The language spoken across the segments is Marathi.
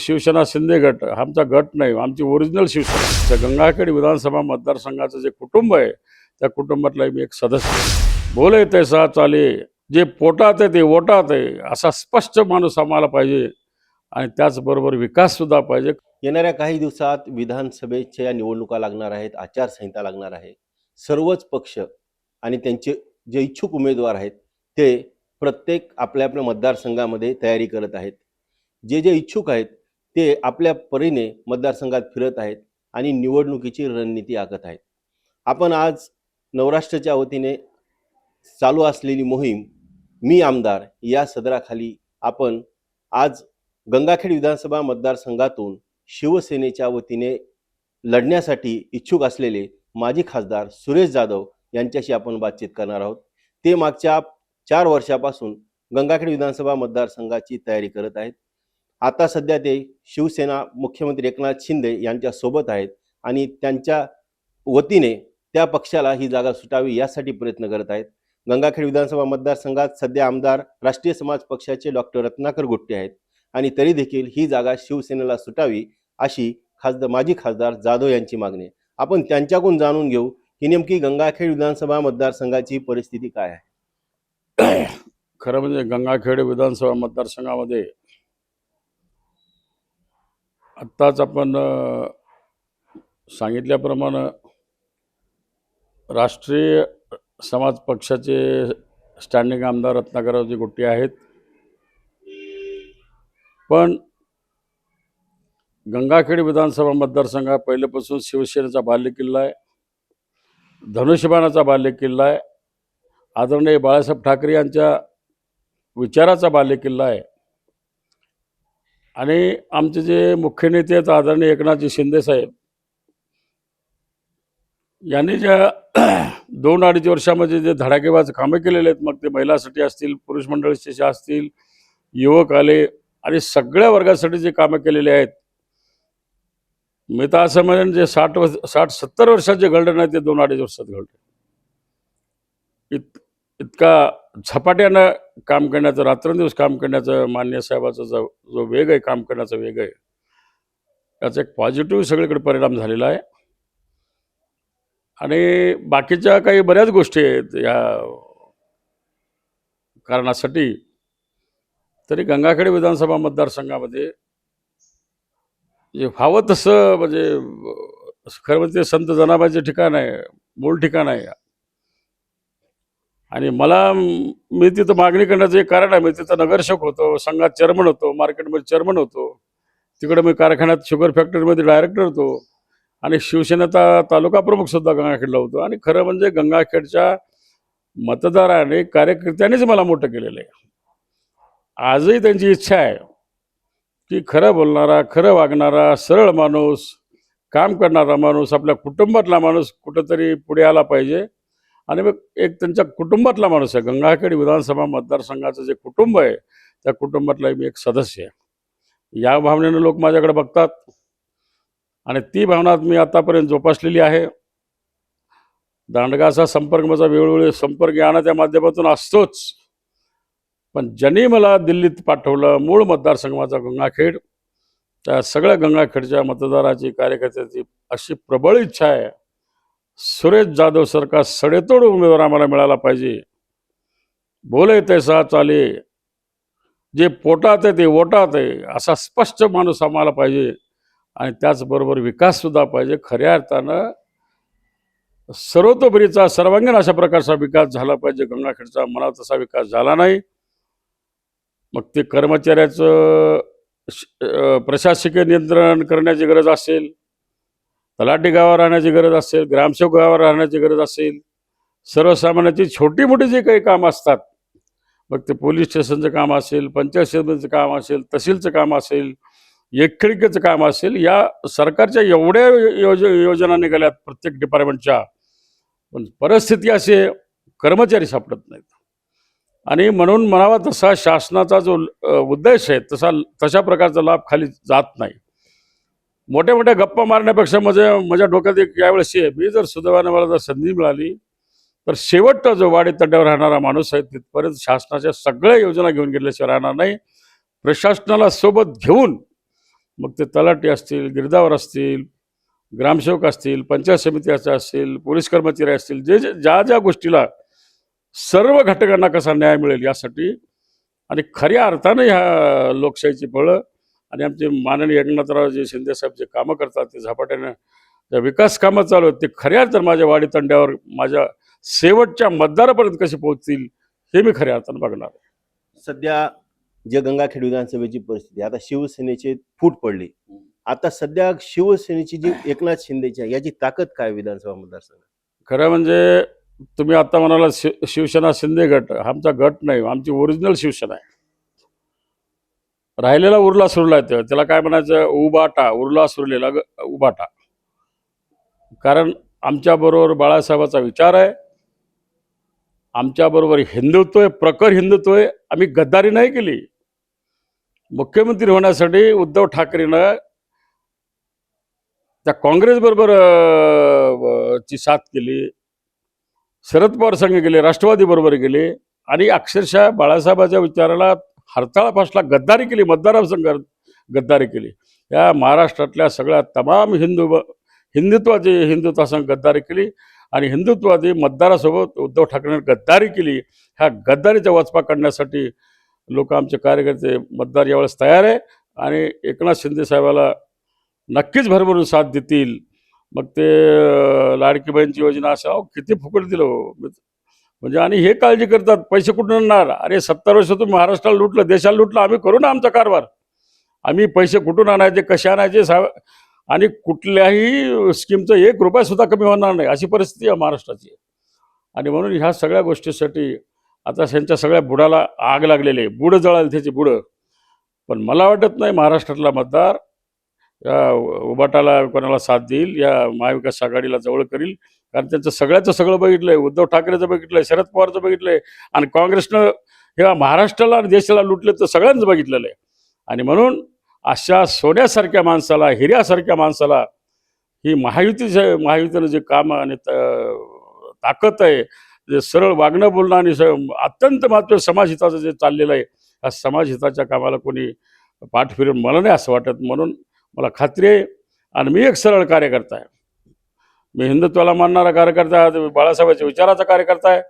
शिवसेना शिंदे गट आमचा गट नाही आमची ओरिजिनल शिवसेना. त्या गंगाखेड विधानसभा मतदारसंघाचं जे कुटुंब आहे त्या कुटुंबातला मी एक सदस्य बोले तैसा चाले जे पोटात आहे ते ओटात आहे असा स्पष्ट माणूस आम्हाला पाहिजे आणि त्याचबरोबर विकाससुद्धा पाहिजे. येणाऱ्या काही दिवसात विधानसभेच्या निवडणुका लागणार आहेत आचारसंहिता लागणार आहे. सर्वच पक्ष आणि त्यांचे जे इच्छुक उमेदवार आहेत ते प्रत्येक आपल्या आपल्या मतदारसंघामध्ये तयारी करत आहेत. जे जे इच्छुक आहेत ते आपल्या परीने मतदारसंघात फिरत आहेत आणि निवडणुकीची रणनीती आखत आहेत. आपण आज नवराष्ट्राच्या वतीने चालू असलेली मोहीम मी आमदार या सदराखाली आपण आज गंगाखेड विधानसभा मतदारसंघातून शिवसेनेच्या वतीने लढण्यासाठी इच्छुक असलेले माजी खासदार सुरेश जाधव यांच्याशी आपण बातचीत करणार आहोत. ते मागच्या चार वर्षापासून गंगाखेड विधानसभा मतदारसंघाची तयारी करत आहेत. आता सध्या ते शिवसेना मुख्यमंत्री एकनाथ शिंदे यांच्या सोबत आहेत आणि त्यांच्या वतीने त्या पक्षाला ही जागा सुटावी यासाठी प्रयत्न करत आहेत. गंगाखेड विधानसभा मतदारसंघात सध्या आमदार राष्ट्रीय समाज पक्षाचे डॉक्टर रत्नाकर गुट्टे आहेत आणि तरी देखील ही जागा शिवसेनेला सुटावी अशी खासदार माजी खासदार जाधव यांची मागणी आहे. आपण त्यांच्याकडून जाणून घेऊ की नेमकी गंगाखेड विधानसभा मतदारसंघाची परिस्थिती काय आहे. खरं म्हणजे गंगाखेड विधानसभा मतदारसंघामध्ये आत्ताच आपण सांगितल्याप्रमाणं सांगितल्याप्रमाणे राष्ट्रीय समाज पक्षाचे स्टँडिंग आमदार रत्नाकररावजी गोट्टे आहेत. पण गंगाखेड विधानसभा मतदारसंघ हा पहिल्यापासून शिवसेनेचा बाल्यकिल्ला आहे धनुष्यबाणाचा बाल्यकिल्ला आहे आदरणीय बाळासाहेब ठाकरे यांच्या विचाराचा बाल्यकिल्ला आहे. आणि आमचे जे मुख्य नेते आहेत आदरणीय एकनाथजी शिंदेसाहेब यांनी ज्या दोन अडीच वर्षामध्ये जे धडाकेबाज कामे केलेले आहेत मग ते महिलासाठी असतील पुरुष मंडळीचे असतील युवक आले आणि सगळ्या वर्गासाठी जे कामं केलेले आहेत मी तर असं म्हणेन जे साठ वर्ष साठ सत्तर वर्षात जे घडलं नाही ते दोन अडीच वर्षात घडलं. इत इतका झपाट्यानं काम करण्याचं रात्रंदिवस काम करण्याचं मान्य साहेबाचा जो जो वेग आहे काम करण्याचा वेग आहे त्याचा एक पॉझिटिव्ह सगळीकडे परिणाम झालेला आहे. आणि बाकीच्या काही बऱ्याच गोष्टी आहेत या कारणासाठी तरी गंगाखेड विधानसभा मतदारसंघामध्ये जे व्हावं तसं म्हणजे खरं म्हणजे संत जनाबाईचं ठिकाण आहे मूळ ठिकाण आहे. आणि मला मी तिथं मागणी करण्याचं एक कारण आहे. मी तिथं नगरसेवक होतो संघात चेअरमन होतो मार्केटमध्ये चेअरमन होतो. तिकडे मी कारखान्यात शुगर फॅक्टरीमध्ये डायरेक्टर होतो. आणि शिवसेनेचा तालुका प्रमुख सुद्धा गंगाखेडला होतो. आणि खरं म्हणजे गंगाखेडच्या मतदाराने कार्यकर्त्यांनीच मला मोठं केलेलं आहे. आजही त्यांची इच्छा आहे की खरं बोलणारा खरं वागणारा सरळ माणूस काम करणारा माणूस आपल्या कुटुंबातला माणूस कुठंतरी पुढे आला पाहिजे. आणि मग एक त्यांच्या कुटुंबातला माणूस आहे. गंगाखेड विधानसभा मतदारसंघाचं जे कुटुंब आहे त्या कुटुंबातला मी एक सदस्य आहे. या भावनेनं लोक माझ्याकडे बघतात. आणि ती भावना मी आतापर्यंत जोपासलेली आहे. दांडगाचा संपर्क माझा वेळोवेळी संपर्क यानाच्या माध्यमातून असतोच. पण ज्यांनी मला दिल्लीत पाठवलं मूळ मतदारसंघ माझा गंगाखेड त्या सगळ्या गंगाखेडच्या मतदाराची कार्यकर्त्याची अशी प्रबळ इच्छा आहे. सुरेश जाधव सारखा सडेतोड उमेदवार आम्हाला मिळाला पाहिजे. बोले तैसा चाले जे पोटात आहे ते ओटात आहे असा स्पष्ट माणूस आम्हाला पाहिजे. आणि त्याचबरोबर विकास सुद्धा पाहिजे. खऱ्या अर्थानं सर्वतोपरीचा सर्वांगीण अशा प्रकारचा विकास झाला पाहिजे. गंगाखेडचा मला तसा विकास झाला नाही. मग ते कर्मचाऱ्याचं प्रशासकीय नियंत्रण करण्याची गरज असेल तलाठी गावावर राहण्याची गरज असेल ग्रामसेवक गावावर राहण्याची गरज असेल सर्वसामान्याची छोटी मोठी जे काही कामं असतात मग ते पोलीस स्टेशनचं काम असेल पंचायत समितीचं काम असेल तहसीलचं काम असेल एकखिडकीचं काम असेल या सरकारच्या एवढ्या योज योजना निघाल्यात प्रत्येक डिपार्टमेंटच्या पण परिस्थिती असे कर्मचारी सापडत नाहीत. आणि म्हणून म्हणावा तसा शासनाचा जो उद्देश आहे तसा तशा प्रकारचा लाभ खाली जात नाही. मोठ्या मोठ्या गप्पा मारण्यापेक्षा माझ्या माझ्या डोक्यात एक यावेळेस आहे मी जर सुदैवाने मला जर संधी मिळाली तर शेवटचा जो वाडी तड्यावर राहणारा माणूस आहे तिथपर्यंत शासनाच्या सगळ्या योजना घेऊन गेल्याशिवाय राहणार नाही. प्रशासनाला सोबत घेऊन मग ते तलाठी असतील गिरदावर असतील ग्रामसेवक असतील पंचायत समिती असतील पोलीस कर्मचारी असतील जे जे ज्या ज्या गोष्टीला सर्व घटकांना कसा न्याय मिळेल यासाठी आणि खऱ्या अर्थानं ह्या लोकशाहीची फळं आणि आमचे माननीय एकनाथरावजी शिंदेसाहेब जे कामं करतात ते झपाट्यानं ज्या विकास कामं चालू आहेत ते खऱ्या अर्थानं माझ्या वाडी तंड्यावर माझ्या शेवटच्या मतदारापर्यंत कसे पोहोचतील हे मी खऱ्या अर्थानं बघणार आहे. सध्या जे गंगाखेड विधानसभेची परिस्थिती आता शिवसेनेचे फूट पडली. आता सध्या शिवसेनेची जी एकनाथ शिंदेची आहे याची ताकद काय विधानसभा मतदारसंघात? खरं म्हणजे तुम्ही आता म्हणाला शिव शिवसेना शिंदे गट आमचा गट नाही आमची ओरिजिनल शिवसेना आहे. राहिलेला उरला सुरला आहे त्याला काय म्हणायचं? उबाटा उरला सुरलेला उबाटा. कारण आमच्याबरोबर बाळासाहेबाचा विचार आहे. आमच्याबरोबर हिंदुत्व आहे प्रखर हिंदुत्व आहे. आम्ही गद्दारी नाही केली. मुख्यमंत्री होण्यासाठी उद्धव ठाकरेनं त्या काँग्रेसबरोबर ची साथ केली. शरद पवार संघ गेले राष्ट्रवादी बरोबर गेले. आणि अक्षरशः बाळासाहेबाच्या विचाराला हरताळा फासला गद्दारी केली मतदारासंघ गद्दारी केली. या महाराष्ट्रातल्या सगळ्या तमाम हिंदू हिंदुत्वाची हिंदुत्वासंघ गद्दारी केली आणि हिंदुत्वादी मतदारासोबत उद्धव ठाकरेंनी गद्दारी केली. ह्या गद्दारीचा वचपा काढण्यासाठी लोक आमचे कार्यकर्ते मतदार यावेळेस तयार आहे आणि एकनाथ शिंदे साहेबाला नक्कीच भरभरून साथ देतील. मग ते लाडकीबाईंची लाडकी बहीणची योजना असेल किती फुकट दिलं हो. म्हणजे आणि हे काळजी करतात पैसे कुठून आणणार? अरे सत्तर वर्ष तुम्ही महाराष्ट्राला लुटलं देशाला लुटलं आम्ही करू ना आमचा कारभार. आम्ही पैसे कुठून आणायचे कसे आणायचे सा आणि कुठल्याही स्कीमचं एक रुपयासुद्धा कमी होणार नाही अशी परिस्थिती आहे महाराष्ट्राची. आणि म्हणून ह्या सगळ्या गोष्टीसाठी आता त्यांच्या सगळ्या बुडाला आग लागलेली आहे. बुडं जळाल त्याची बुडं. पण मला वाटत नाही महाराष्ट्रातला मतदार या उबाटाला कोणाला साथ देईल या महाविकास आघाडीला जवळ करील. कारण त्यांचं सगळ्याचं सगळं बघितलंय उद्धव ठाकरेचं बघितलंय शरद पवारचं बघितलंय. आणि काँग्रेसनं ह्या महाराष्ट्राला आणि देशाला लुटलं तर सगळ्यांचं बघितलेलं आहे. आणि म्हणून अशा सोन्यासारख्या माणसाला हिऱ्यासारख्या माणसाला ही महायुतीचं महायुतीनं जे काम आणि त- ताकद आहे जे सरळ वागणं बोलणं आणि अत्यंत महत्त्व समाजहिताचं जे चाललेलं आहे या समाजहिताच्या कामाला कोणी पाठ फिरून मला नाही असं वाटत. म्हणून मला खात्री आहे. आणि मी एक सरळ कार्यकर्ता आहे. मी हिंदुत्वाला मानणारा कार्यकर्ता आहे. बाळासाहेबांच्या विचाराचा कार्यकर्ता आहे.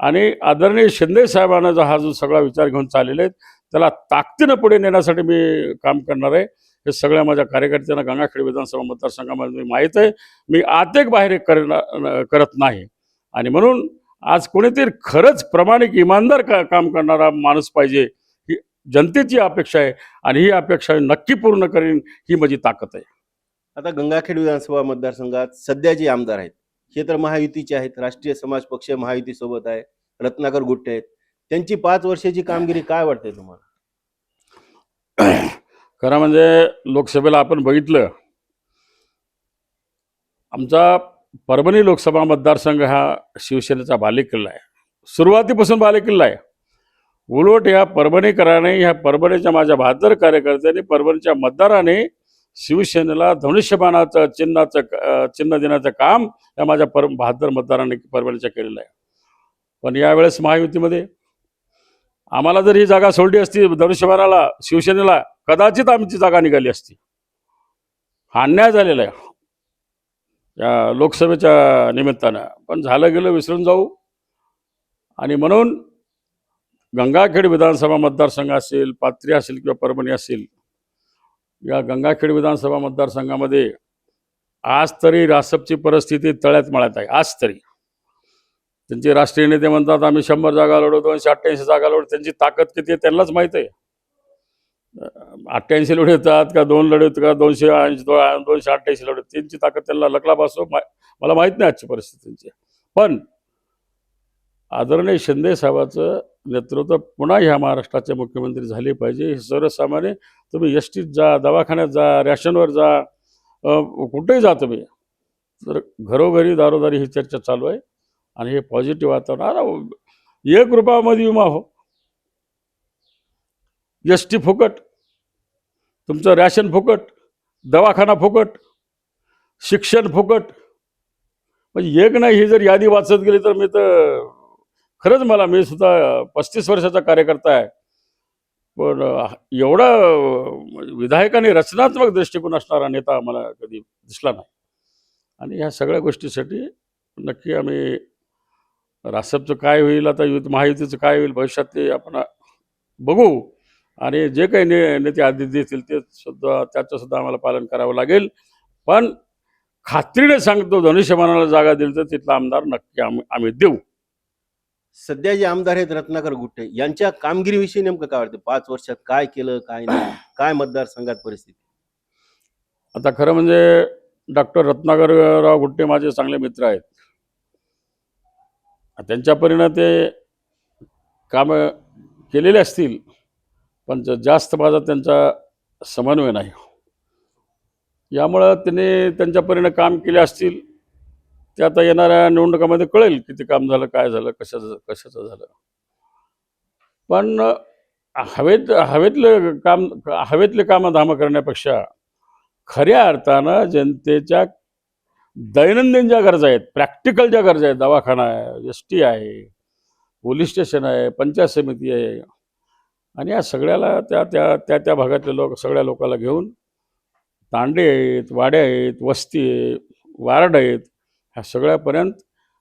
आणि आदरणीय शिंदे साहेबांना जो हा जो सगळा विचार घेऊन चाललेले आहेत त्याला ताकदीनं पुढे नेण्यासाठी मी काम करणार आहे. हे सगळ्या माझ्या कार्यकर्त्यांना गंगाखेड विधानसभा मतदारसंघामध्ये मी माहीत आहे. मी आत एक बाहेर एक करणार करत नाही. आणि म्हणून आज कोणीतरी खरंच प्रामाणिक इमानदार का काम करणारा माणूस पाहिजे जनतेची अपेक्षा आहे आणि ही अपेक्षा नक्की पूर्ण करीन ही माझी ताकद आहे. आता गंगाखेड विधानसभा मतदारसंघात सध्या जे आमदार आहेत हे तर महायुतीचे आहेत राष्ट्रीय समाज पक्ष महायुती सोबत आहे रत्नाकर गुट्टे आहेत. त्यांची पाच वर्षाची कामगिरी काय वाटते तुम्हाला? खरं म्हणजे लोकसभेला आपण बघितलं आमचा परभणी लोकसभा मतदारसंघ हा शिवसेनेचा बालेकिल्ला आहे. सुरुवातीपासून बालेकिल्ला आहे. उलट ह्या परभणीकराने ह्या परभणीच्या माझ्या बहादर कार्यकर्त्यांनी परभणीच्या मतदाराने शिवसेनेला धनुष्यबाणाचं चिन्हाचं चिन्ह देण्याचं काम या माझ्या पर बहादर मतदाराने परभणीच्या केलेलं आहे. पण यावेळेस महायुतीमध्ये आम्हाला जर ही जागा सोडली असती धनुष्यबाणाला शिवसेनेला कदाचित आमची जागा निघाली असती. हा अन्याय झालेला आहे. या लोकसभेच्या निमित्तानं. पण झालं गेलं विसरून जाऊ. आणि म्हणून गंगाखेड विधानसभा मतदारसंघ असेल पात्री असेल किंवा परभणी असेल या गंगाखेड विधानसभा मतदारसंघामध्ये आज तरी रासपची परिस्थिती तळ्यात मळ्यात आहे आज तरी. त्यांचे राष्ट्रीय नेते म्हणतात आम्ही शंभर जागा लढू दोनशे अठ्ठ्याऐंशी जागा लढू त्यांची ताकद किती आहे त्यांनाच माहीत आहे. अठ्ठ्याऐंशी लढू येतात का दोन लढत का दोनशे ऐंशी दोनशे अठ्ठ्याऐंशी लढू त्यांची ताकद त्यांना लकलापासून मला माहीत नाही आजची परिस्थिती त्यांची. पण आदरणीय शिंदेसाहेबाचं नेतृत्व पुन्हा ह्या महाराष्ट्राचे मुख्यमंत्री झाले पाहिजे. हे सर्वसामान्य तुम्ही एस टीत जा दवाखान्यात जा रॅशनवर जा कुठेही जा तुम्ही. तर घरोघरी दारोदारी ही चर्चा चालू आहे आणि हे पॉझिटिव्ह वातावरण आता एक रुपयामध्ये विमा हो. एस टी फुकट तुमचं रॅशन फुकट दवाखाना फुकट शिक्षण फुकट. म्हणजे एक नाही ही जर यादी वाचत गेली तर मी तर खरंच मला मी सुद्धा पस्तीस वर्षाचा कार्यकर्ता आहे. पण एवढा विधायकाने रचनात्मक दृष्टिकोन असणारा नेता आम्हाला कधी दिसला नाही. आणि ह्या सगळ्या गोष्टीसाठी नक्की आम्ही रासपचं काय होईल आता युथ महायुतीचं काय होईल भविष्यात ते आपण बघू. आणि जे काही ने नेते आदेश देतील ते सुद्धा त्याचं सुद्धा आम्हाला पालन करावं लागेल. पण खात्रीने सांगतो धनुष्यमानाला जागा दिली तर तिथला आमदार नक्की आम्ही आम्ही देऊ. सध्या जे आमदार आहेत रत्नाकर गुट्टे यांच्या कामगिरीविषयी नेमकं काय वाटतं? पाच वर्षात काय केलं काय नाही? काय मतदारसंघात परिस्थिती? आता खरं म्हणजे डॉक्टर रत्नाकरराव गुट्टे माझे चांगले मित्र आहेत. त्यांच्या परीनं ते कामं केलेले असतील पण जास्त माझा त्यांचा समन्वय नाही. यामुळं त्यांनी त्यांच्या परीनं काम केले असतील ते आता येणाऱ्या निवडणुकामध्ये कळेल किती काम झालं काय झालं कशाचं कशाचं झालं. पण हवेत हवेतलं काम हवेतले कामं धामं करण्यापेक्षा खऱ्या अर्थानं जनतेच्या दैनंदिन ज्या गरजा आहेत प्रॅक्टिकल ज्या गरजा आहेत दवाखाना आहे एस टी आहे पोलीस स्टेशन आहे पंचायत समिती आहे आणि या सगळ्याला त्या त्या त्या त्या भागातले लोक सगळ्या लोकांना घेऊन तांडे आहेत वाड्या आहेत वस्ती आहे वार्ड आहेत ह्या सगळ्यापर्यंत.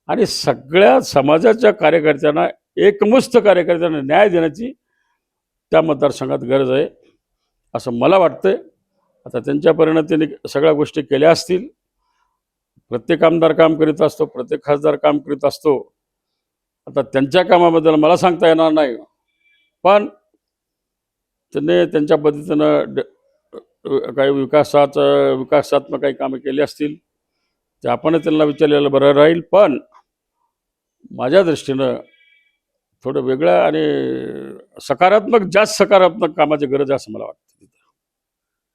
आणि सगळ्या समाजाच्या कार्यकर्त्यांना एकमुस्त कार्यकर्त्यांना न्याय देण्याची त्या मतदारसंघात गरज आहे असं मला वाटतंय. आता त्यांच्यापर्यंत त्यांनी सगळ्या गोष्टी केल्या असतील. प्रत्येक आमदार काम करीत असतो प्रत्येक खासदार काम करीत असतो. आता त्यांच्या कामाबद्दल मला सांगता येणार नाही. पण त्यांनी त्यांच्या पद्धतीनं ड- काही विकासाचं विकासात्मक काही कामं केली असतील ते आपण त्यांना विचारलेलं बरं राहील पण माझ्या दृष्टीनं थोडं वेगळं आणि सकारात्मक जास्त सकारात्मक कामाची गरज असं मला वाटतं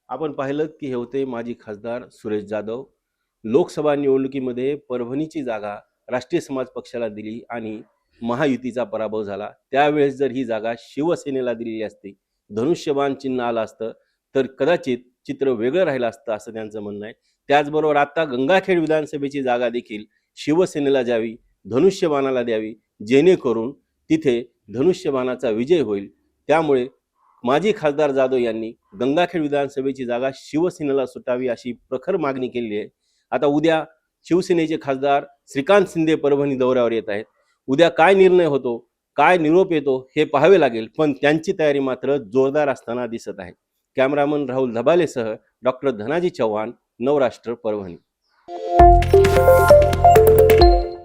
आपण पाहिलं की हे होते माजी खासदार सुरेश जाधव. लोकसभा निवडणुकीमध्ये परभणीची जागा राष्ट्रीय समाज पक्षाला दिली आणि महायुतीचा पराभव झाला. त्यावेळेस जर ही जागा शिवसेनेला दिलेली असती धनुष्यबाण चिन्ह आलं असतं तर कदाचित चित्र वेगळं राहिलं असतं असं त्यांचं म्हणणं आहे. त्याचबरोबर आता गंगाखेड विधानसभेची जागा देखील शिवसेनेला द्यावी धनुष्यबाणाला द्यावी जेणेकरून तिथे धनुष्यबाणाचा विजय होईल. त्यामुळे माजी खासदार जाधव यांनी गंगाखेड विधानसभेची जागा शिवसेनेला सुटावी अशी प्रखर मागणी केली आहे. आता उद्या शिवसेनेचे खासदार श्रीकांत शिंदे परभणी दौऱ्यावर येत आहेत. उद्या काय निर्णय होतो काय निरोप येतो हे पाहावे लागेल पण त्यांची तयारी मात्र जोरदार असताना दिसत आहे. कॅमेरामन राहुल धबालेसह डॉक्टर धनाजी चव्हाण नवराष्ट्र परभणी